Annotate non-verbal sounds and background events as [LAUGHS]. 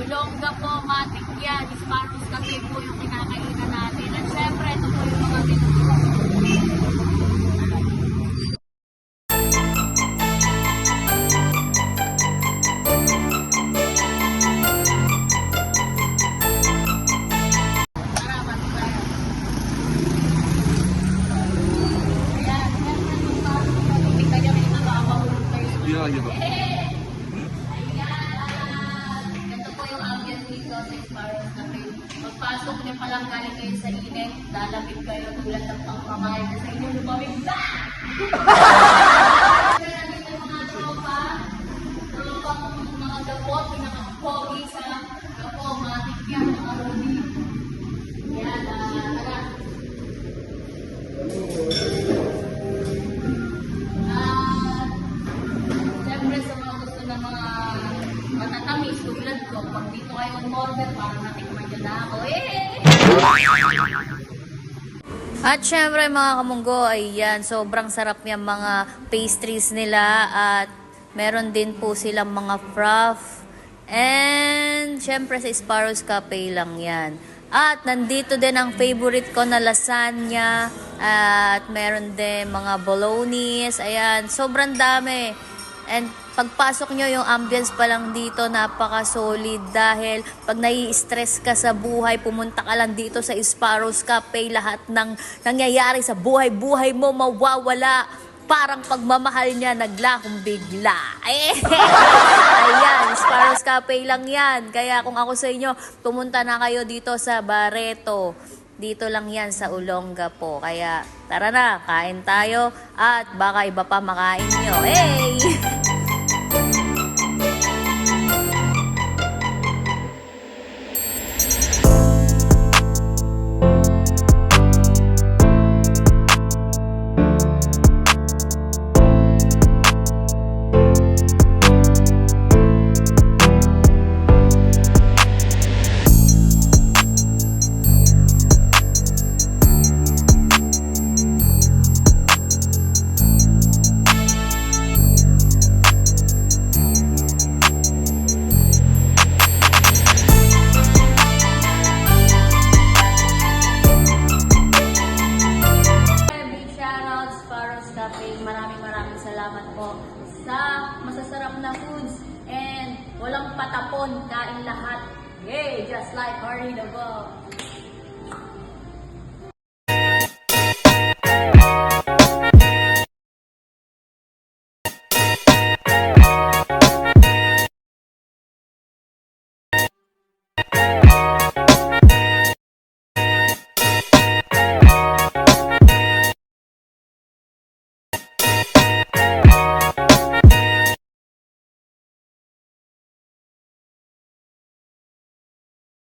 Olongga po, matik yan. Sparrows Cafe po yung kinakainan natin. At syempre, ito po yung mga menu. Tara, balik [LAUGHS] Sparrows Cafe. Pagpasok niyo pa lang galing kayo sa init, lalapit kayo tulad ng pangkamay na sa inyo lumamig na! [LAUGHS] Kaya nandito yung mga tropa, mga gapot, pinaka-pogi sa gapo, mga tikyan, mga ruby. Matatamis tulad ko, pag dito kayo umorder, parang natikman nyo na ako. Eh! At syempre mga kamunggo, ayan, sobrang sarap niya mga pastries nila at meron din po silang mga froth. And syempre sa Sparrows Cafe lang yan. At nandito din ang favorite ko na lasagna at meron din mga bolognese. Ayan, sobrang dami. And pagpasok nyo yung ambience pa lang dito, napaka-solid dahil pag nai-stress ka sa buhay, pumunta ka lang dito sa Sparrows Cafe, lahat ng nangyayari sa buhay-buhay mo mawawala. Parang pagmamahal niya naglakong bigla. Eh, [LAUGHS] ayan, Sparrows Cafe lang yan. Kaya kung ako sa inyo, pumunta na kayo dito sa Barreto. Dito lang yan sa Olonga po. Kaya tara na, kain tayo at baka iba pa makain nyo. Hey! [LAUGHS] Cafe. Maraming maraming salamat po sa masasarap na foods and walang patapon, kain lahat. Yay! Just like Harry the Ball.